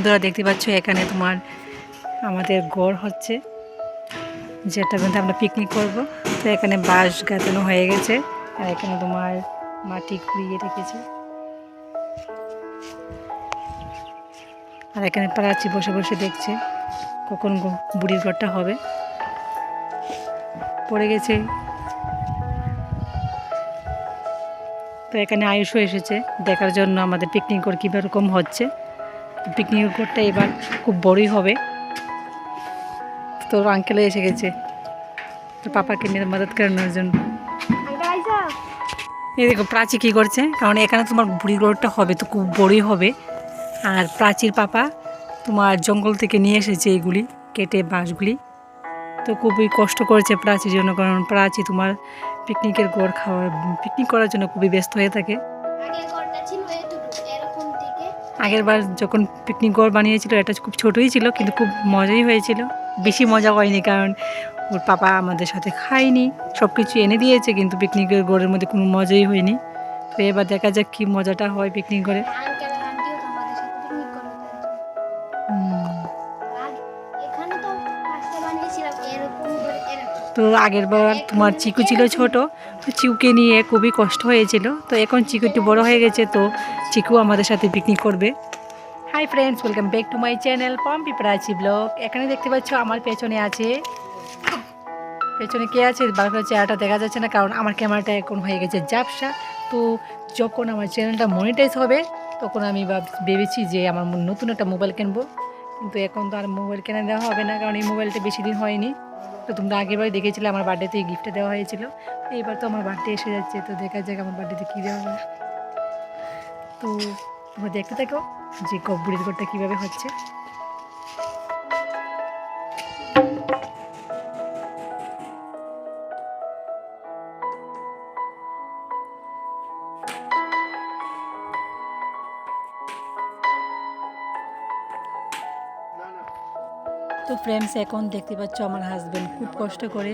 বন্ধুরা দেখতে পাচ্ছ, এখানে তোমার আমাদের গড় হচ্ছে, যেটা কিন্তু আমরা পিকনিক করব। তো এখানে বাঁশ গাঁথানো হয়ে গেছে, আর এখানে তোমার মাটি কুড়িয়ে রেখেছে। আর এখানে পাড়াচ্ছি বসে বসে দেখছে কখন বুড়ির ঘরটা হবে। পড়ে গেছে। তো এখানে আয়ুষও এসেছে, দেখার জন্য আমাদের পিকনিক ঘর কীরকম হচ্ছে। পিকনিক ঘরটা এবার খুব বড়ই হবে। তো আঙ্কেলে এসে গেছে। তো পাপাকে নিয়ে মদত করানোর জন্য। এই দেখো, প্রাচী কী করছে? কারণ এখানে তোমার বুড়ি ঘরটা হবে, তো খুব বড়ই হবে। আর প্রাচীর পাপা তোমার জঙ্গল থেকে নিয়ে এসেছে এইগুলি, কেটে বাঁশগুলি। তো খুবই কষ্ট করেছে প্রাচীর জন্য, কারণ প্রাচী তোমার পিকনিকের গোড় খাওয়ার পিকনিক করার জন্য খুবই ব্যস্ত হয়ে থাকে। আগের বার যখন পিকনিক ঘর বানিয়েছিল এটা খুব ছোটোই ছিল কিন্তু খুব মজাই হয়েছিল। বেশি মজা হয়নি কারণ ওর পাপা আমাদের সাথে খায়নি সব কিছু এনে দিয়েছে কিন্তু পিকনিকের ঘরের মধ্যে কোনো মজাই হয়নি। তো এবার দেখা যাক কী মজাটা হয় পিকনিক ঘরে। এখানে তো বানিয়েছিলাম এরকম করে এরকম। তো আগের বার তোমার চিকু ছিল ছোট, তো চিকুকে নিয়ে খুবই কষ্ট হয়েছিল। তো এখন চিকু একটু বড় হয়ে গেছে, তো চিকু আমাদের সাথে পিকনিক করবে। Hi friends welcome back to my channel Pompi Prachi blog এখানে দেখতে পাচ্ছ আমার পেছনে আছে, পেছনে কে আছে করে চেহারাটা দেখা যাচ্ছে না, কারণ আমার ক্যামেরাটা এখন হয়ে গেছে জাপসা তো যখন আমার চ্যানেলটা মনিটাইজ হবে, তখন আমি ভাব- ভেবেছি যে আমার নতুন একটা মোবাইল কিনবো। কিন্তু এখন তো আর মোবাইল কেনা দেওয়া হবে না, কারণ এই মোবাইলটা বেশি দিন হয়নি। তো তোমরা আগেরবার দেখেছিলে আমার বার্থডেতে এই গিফটটা দেওয়া হয়েছিল। এইবার তো আমার বার্থডে এসে যাচ্ছে, তো দেখা যাক আমার বার্থডেতে কী দেওয়া হয়। তো তোমরা দেখতে থাকো যে বুড়ির ঘরটা কীভাবে হচ্ছে। তো ফ্রেন্ডস এখন দেখতে পাচ্ছ আমার হাজব্যান্ড খুব কষ্ট করে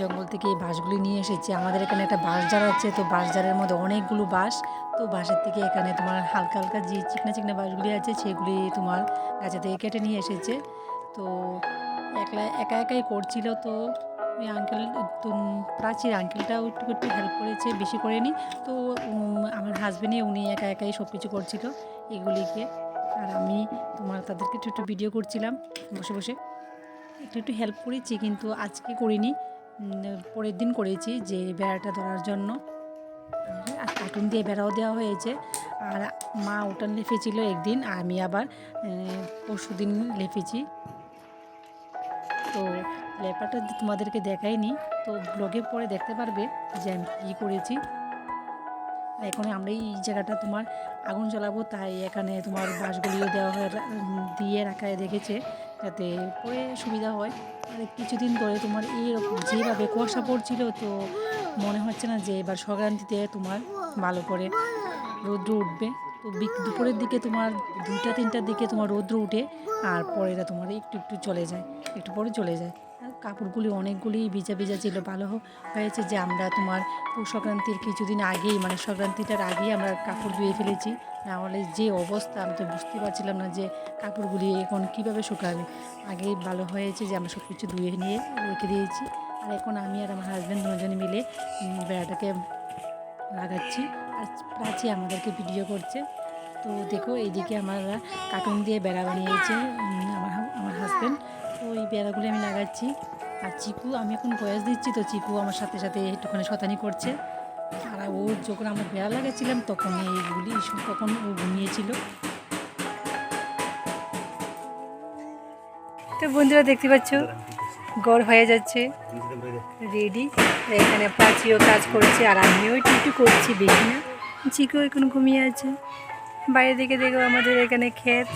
জঙ্গল থেকে এই বাঁশগুলি নিয়ে এসেছে। আমাদের এখানে একটা বাঁশ জার আছে, তো বাঁশ জারের মধ্যে অনেকগুলো বাঁশ, তো বাঁশের থেকে এখানে তোমার হালকা হালকা যে চিকনা চিকনা বাঁশগুলি আছে, সেগুলি তোমার গাছে থেকে কেটে নিয়ে এসেছে। তো একলা, একা একাই করছিল, তো ওই আঙ্কেল প্রাচীর আঙ্কেলটাও একটু একটু হেল্প করেছে, বেশি করে করেনি। তো আমার হাজব্যান্ডই উনি একা একাই সব কিছু করছিল, এগুলিকে। আর আমি তোমার, তাদেরকে একটু একটু ভিডিও করছিলাম, বসে বসে। একটু একটু হেল্প করেছি, কিন্তু আজকে করিনি। পরের দিন করেছি যে বেড়াটা ধরার জন্য। আর কার্টুন দিয়ে বেড়াও দেওয়া হয়েছে। আর মা উঠান লেপেছিল একদিন, আমি আবার পরশু দিন লেপেছি তো লেপাটা তোমাদেরকে দেখাইনি। তো ব্লগে পরে দেখতে পারবে যে আমি কী করেছি। এখন আমরা এই জায়গাটা তোমার আগুন জ্বালাবো, তাই এখানে তোমার বাঁশগুলিও দেওয়া হয়ে দিয়ে রাখা, রেখেছে, যাতে পরে সুবিধা হয়। আর কিছুদিন ধরে তোমার এইরকম যেভাবে কুয়াশা পড়ছিল, তো মনে হচ্ছে না যে এবার সংক্রান্তিতে তোমার ভালো করে রৌদ্র উঠবে। তো দুপুরের দিকে তোমার দুইটা, তিনটার দিকে তোমার রৌদ্র উঠে, আর পরেরা তোমার একটু একটু চলে যায়, একটু পরে চলে যায়। কাপড়গুলি অনেকগুলি ভিজা ভিজা ছিল, ভালো হয়েছে যে আমরা তোমার সংক্রান্তির কিছুদিন আগেই মানে সংক্রান্তিটার আগেই আমরা কাপড় ধুয়ে ফেলেছি। নাহলে যে অবস্থা, আমি তো বুঝতে পারছিলাম না যে কাপড়গুলি এখন কীভাবে শুকাবে। আগেই ভালো হয়েছে যে আমরা সব কিছু ধুয়ে নিয়ে রেখে দিয়েছি। আর এখন আমি আর আমার হাজব্যান্ড দুজনে মিলে বেড়াটাকে লাগাচ্ছি। আর প্রাচী আমাদেরকে ভিডিও করছে। তো দেখো, এইদিকে আমরা কার্টুন দিয়ে বেড়া বানিয়েছে আমার আমার হাজব্যান্ড তো এই বেড়াগুলি আমি লাগাচ্ছি। আর চিকু, আমি এখন বয়স দিচ্ছি তো চিকু আমার সাথে সাথে একটুখানি শতানি করছে। আর ও যখন আমরা বেড়া লাগাচ্ছিলাম তখন এইগুলি তখন ও ঘুমিয়েছিল। তো বন্ধুরা দেখতে পাচ্ছ, গড় হয়ে যাচ্ছে। রেডি এখানে প্রাচীও কাজ করছে আর আমিও একটু একটু করছি বেশি না। চিকু এখন ঘুমিয়ে আছে। বাইরে দিকে দেখো আমাদের এখানে ক্ষেত।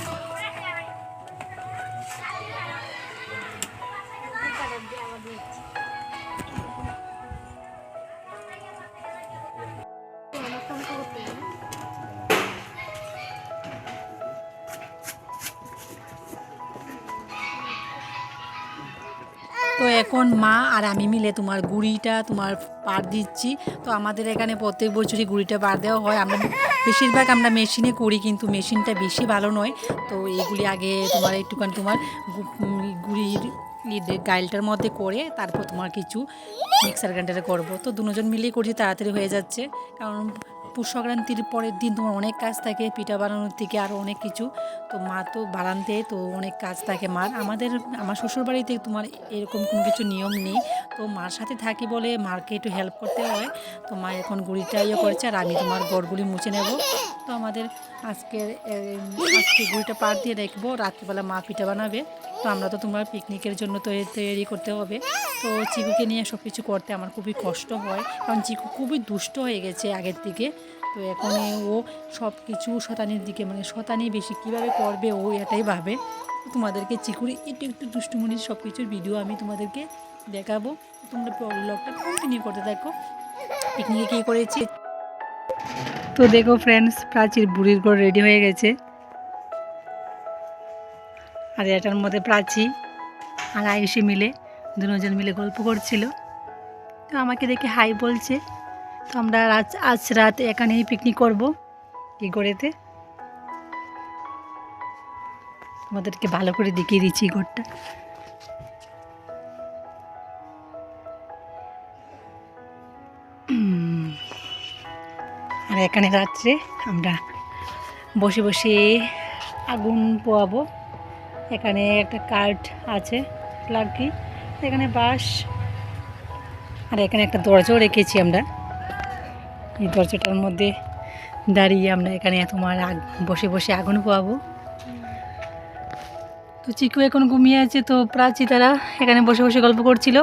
এখন মা আর আমি মিলে তোমার গুড়িটা, তোমার পার দিচ্ছি। তো আমাদের এখানে প্রত্যেক বছরই গুড়িটা পার দেওয়া হয়। আমরা বেশিরভাগ আমরা মেশিনে করি, কিন্তু মেশিনটা বেশি ভালো নয়। তো এইগুলি আগে তোমার একটুখানি তোমার গুড়ির গাইলটার মধ্যে করে তারপর তোমার কিছু মিক্সার গ্রাইন্ডারে করব। তো দুজন মিলেই করছি, তাড়াতাড়ি হয়ে যাচ্ছে। কারণ পুষ সংক্রান্তির পরের দিন তোমার অনেক কাজ থাকে, পিঠা বানানোর থেকে আরও অনেক কিছু। তো মা তো বানানতে তো অনেক কাজ থাকে মার। আমাদের, আমার শ্বশুরবাড়িতে তোমার এরকম কোনো কিছু নিয়ম নেই। তো মার সাথে থাকি বলে মাকে একটু হেল্প করতে হয়। তো মা এখন গুড়িটা ইয়ে করেছে আর আমি তোমার গড়গুলি মুছে নেব। তো আমাদের আজকের আজকে গুড়িটা পার দিয়ে রাখব রাত্রিবেলা মা পিঠা বানাবে। তো আমরা তো তোমার পিকনিকের জন্য তৈরি তৈরি করতে হবে। তো চিকুকে নিয়ে সব কিছু করতে আমার খুবই কষ্ট হয়। কারণ চিকু খুবই দুষ্ট হয়ে গেছে আগের থেকে। তো এখন ও সব কিছু শতানির দিকে মানে শতানি বেশি কীভাবে করবে ও এটাই ভাবে। তোমাদেরকে চিকুরি একটু একটু দুষ্টুমনির সব কিছুর ভিডিও আমি তোমাদেরকে দেখাবো। তোমরা ব্লগটা কন্টিনিউ করতে থাকো। পিকনিকে কী করেছি? তো দেখো ফ্রেন্ডস প্রাচীর বুড়ির ঘর রেডি হয়ে গেছে। আর এটার মধ্যে প্রাচী আর আয়ুষী মিলে, দুজন মিলে গল্প করছিল। তো আমাকে দেখে হাই বলছে। তো আমরা আজ আজ রাত এখানেই পিকনিক করব। কি করেতে? আমাদেরকে ভালো করে দেখিয়ে দিচ্ছি ঘরটা। আর এখানে রাত্রে আমরা বসে বসে আগুন পোয়াবো। এখানে একটা কাঠ আছে, লাকি। এখানে বাঁশ। আর এখানে একটা দরজাও রেখেছি আমরা। এই দরজাটার মধ্যে দাঁড়িয়ে আমরা এখানে তোমার বসে বসে আগুন পোয়াবো তো চিকু এখন ঘুমিয়ে আছে, তো প্রাচী তারা এখানে বসে বসে গল্প করছিল।